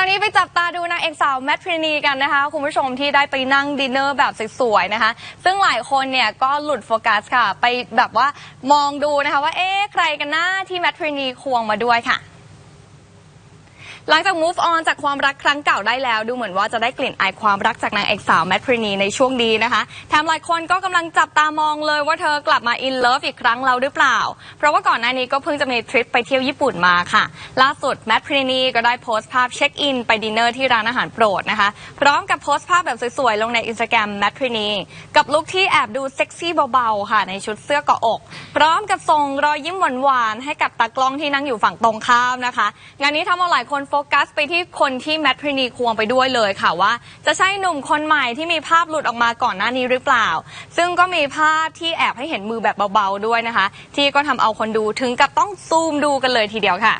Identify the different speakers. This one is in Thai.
Speaker 1: ราวนี้ไปจับตาดูนางเอกสาวแมทรินีกันนะคะ คุณผู้ชมที่ได้ไปนั่งดินเนอร์แบบสวยๆนะคะ ซึ่งหลายคนเนี่ยก็หลุดโฟกัสค่ะ ไปแบบว่ามองดูนะคะว่าเอ๊ะใครกันนะที่แมทรินีควงมาด้วยค่ะ หลังจาก move on จากความรักครั้งเก่าได้แล้ว ดูเหมือนว่าจะได้กลิ่นอายความรักจากนางเอกสาวแมทรินีในช่วงนี้นะคะแถมหลายคนก็กำลังจับตามองเลยว่าเธอกลับมา in love อีกครั้งแล้วหรือเปล่า เพราะว่าก่อนหน้านี้ก็เพิ่งจะมีทริปไปเที่ยวญี่ปุ่นมาค่ะ ล่าสุดแมทรินีก็ได้โพสต์ภาพเช็คอินไปดินเนอร์ที่ร้านอาหารโปรดนะคะ พร้อมกับโพสต์ภาพแบบสวยๆลงในอินสตาแกรมแมทรินีกับลุคที่แอบดูเซ็กซี่เบาๆค่ะในชุดเสื้อเกาะอก พร้อมกับส่งรอยยิ้มหวานๆให้กับตากล้องที่นั่งอยู่ฝั่งตรงข้ามนะคะ งานนี้ทำเอาหลายคนโฟกัสไปที่คนที่แมทรินีควงไปด้วยเลยค่ะว่า จะใช่หนุ่มคนใหม่ที่มีภาพหลุดออกมาก่อนหน้านี้หรือเปล่า ซึ่งก็มีภาพที่แอบให้เห็นมือแบบเบาๆด้วยนะคะ ที่ก็ทำเอาคนดูถึงกับต้องซูมดูกันเลยทีเดียวค่ะ